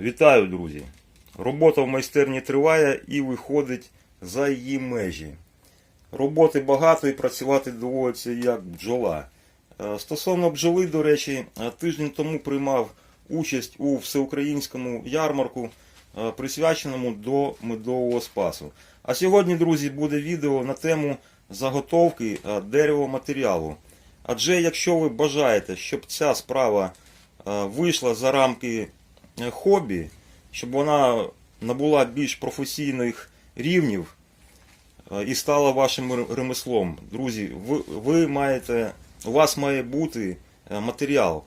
Вітаю, друзі! Робота в майстерні триває і виходить за її межі. Роботи багато і працювати доводиться як бджола. Е, Стосовно бджоли, до речі, е, тиждень тому приймав участь у всеукраїнському ярмарку, е, присвяченому до медового спасу. А сьогодні, друзі, буде відео на тему заготовки деревоматеріалу. Адже якщо ви бажаєте, щоб ця справа вийшла за рамки хобі, щоб вона набула більш професійних рівнів е, і стала вашим ремеслом. Друзі, ви, ви маєте, у вас має бути е, матеріал.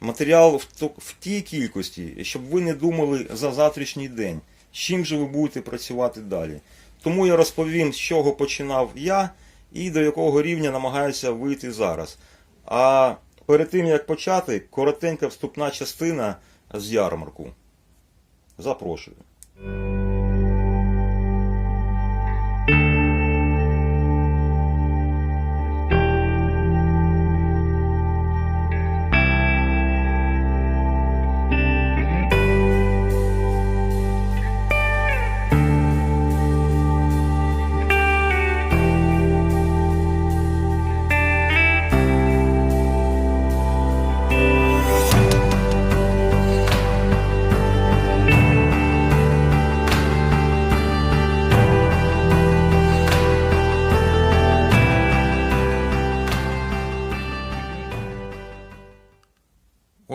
Матеріал в тій кількості, щоб ви не думали за завтрашній день, з чим же ви будете працювати далі. Тому я розповім, з чого починав я і до якого рівня намагаюся вийти зараз. А перед тим як почати, коротенька вступна частина з ярмарку. Запрошую.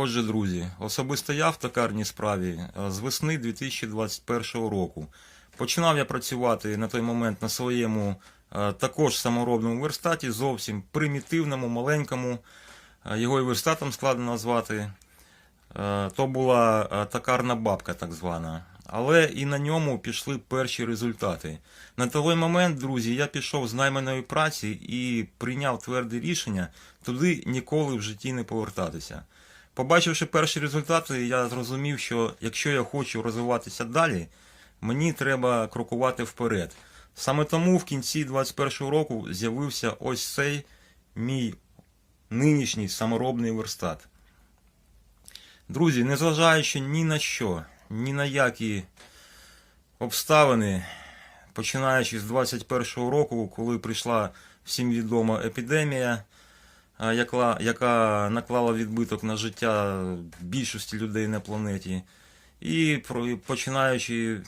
Отже, друзі, особисто я в токарній справі е, з весни 2021 року. Починав я працювати на той момент на своєму е, також саморобному верстаті, зовсім примітивному, маленькому. Е, Його і верстатом складно назвати. То була токарна бабка, так звана. Але і на ньому пішли перші результати. На той момент, друзі, я пішов з найманої праці і прийняв тверде рішення туди ніколи в житті не повертатися. Побачивши перші результати, я зрозумів, що якщо я хочу розвиватися далі, мені треба крокувати вперед. Саме тому в кінці 21-го року з'явився ось цей мій нинішній саморобний верстат. Друзі, незважаючи ні на що, ні на які обставини, починаючи з 21-го року, коли прийшла всім відома епідемія, яка, яка наклала відбиток на життя більшості людей на планеті, і починаючи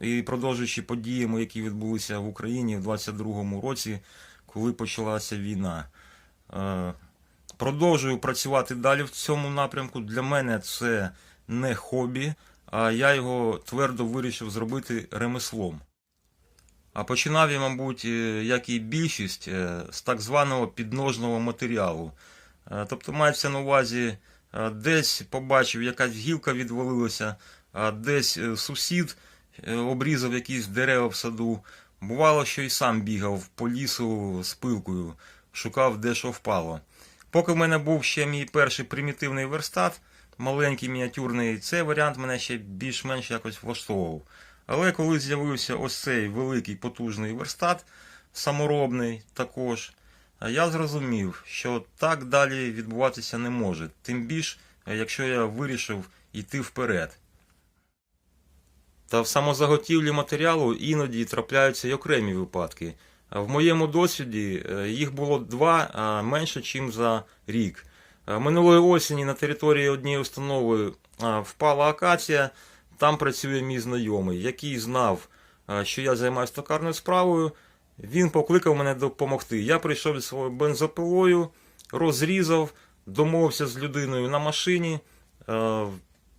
і продовжуючи подіями, які відбулися в Україні в 22-му році, коли почалася війна. Продовжую працювати далі в цьому напрямку. Для мене це не хобі, а я його твердо вирішив зробити ремеслом. А починав я, мабуть, е, як і більшість, е, з так званого підножного матеріалу. Е, Тобто мається на увазі, десь побачив, якась гілка відвалилася, десь сусід обрізав якісь дерева в саду. Бувало, що і сам бігав по лісу з пилкою, шукав де що впало. Поки в мене був ще мій перший примітивний верстат, маленький мініатюрний, цей варіант мене ще більш-менш якось влаштовував. Але коли з'явився ось цей великий потужний верстат, саморобний також, я зрозумів, що так далі відбуватися не може. Тим більш, якщо я вирішив йти вперед. Та в самозаготівлі матеріалу іноді трапляються й окремі випадки. В моєму досвіді е, їх було два менше, ніж за рік. Е, Минулої осені на території однієї установи впала акація. Там працює мій знайомий, який знав, що я займаюся токарною справою. Він покликав мене допомогти. Я прийшов зі своєю бензопилою, розрізав, домовився з людиною на машині. Е,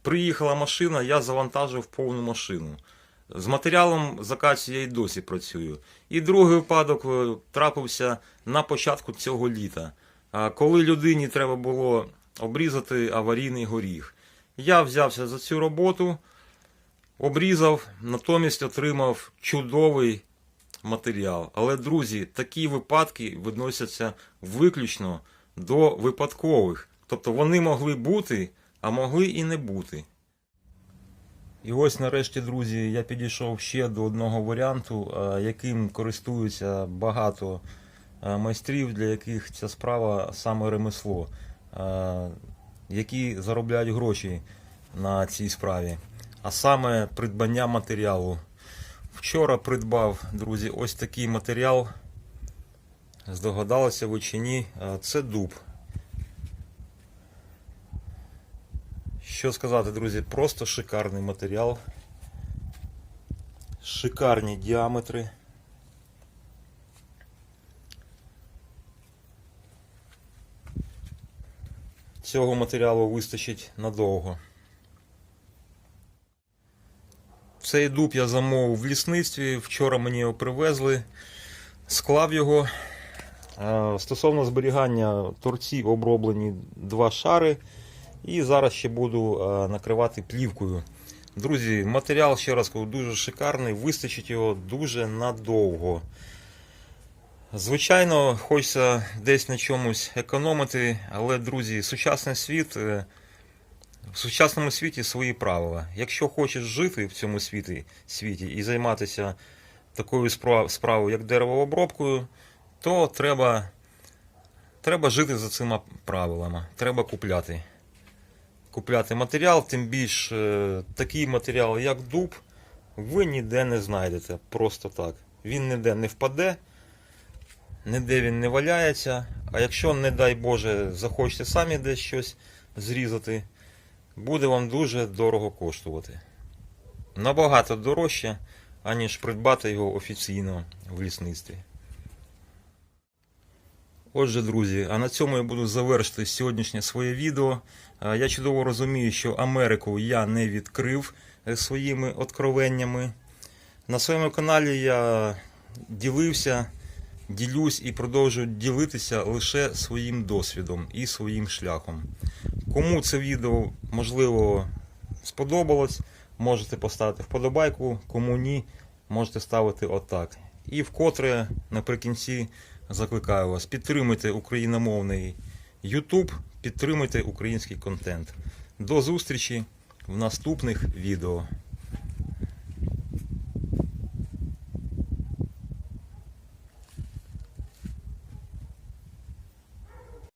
Приїхала машина, я завантажив повну машину. З матеріалом з я й досі працюю. І другий випадок е, трапився на початку цього літа, коли людині треба було обрізати аварійний горіх. Я взявся за цю роботу, обрізав, натомість отримав чудовий матеріал. Але, друзі, такі випадки відносяться виключно до випадкових. Тобто вони могли бути, а могли і не бути. І ось нарешті, друзі, я підійшов ще до одного варіанту, е, яким користуються багато е, майстрів, для яких ця справа саме ремесло, е, які заробляють гроші на цій справі. А саме придбання матеріалу. Вчора придбав, друзі, ось такий матеріал. Здогадалися ви чи ні? Це дуб. Що сказати, друзі, просто шикарний матеріал. Шикарні діаметри. Цього матеріалу вистачить надовго. Цей дуб я замовив в лісництві. Вчора мені його привезли, склав його. Е, Стосовно зберігання торці оброблені два шари. І зараз ще буду е, накривати плівкою. Друзі, матеріал, ще раз кажу, дуже шикарний, вистачить його дуже надовго. Звичайно, хочеться десь на чомусь економити, але, друзі, сучасний світ, е, в сучасному світі свої правила. Якщо хочеш жити в цьому світі, світі і займатися такою справою, як деревообробкою, то треба, треба жити за цими правилами. Треба купляти. Купляти матеріал, тим більш е, такий матеріал, як дуб, ви ніде не знайдете. Просто так. Він ніде не впаде, ніде він не валяється. А якщо, не дай Боже, захочете самі десь щось зрізати, буде вам дуже дорого коштувати. Набагато дорожче, аніж придбати його офіційно в лісництві. Отже, друзі, а на цьому я буду завершити сьогоднішнє своє відео. Я чудово розумію, що Америку я не відкрив е, своїми откровеннями. На своєму каналі я ділився, ділюсь і продовжую ділитися лише своїм досвідом і своїм шляхом. Кому це відео можливо сподобалось, можете поставити вподобайку, кому ні, можете ставити отак. І вкотре наприкінці закликаю вас, підтримуйте україномовний YouTube, підтримуйте український контент. До зустрічі в наступних відео.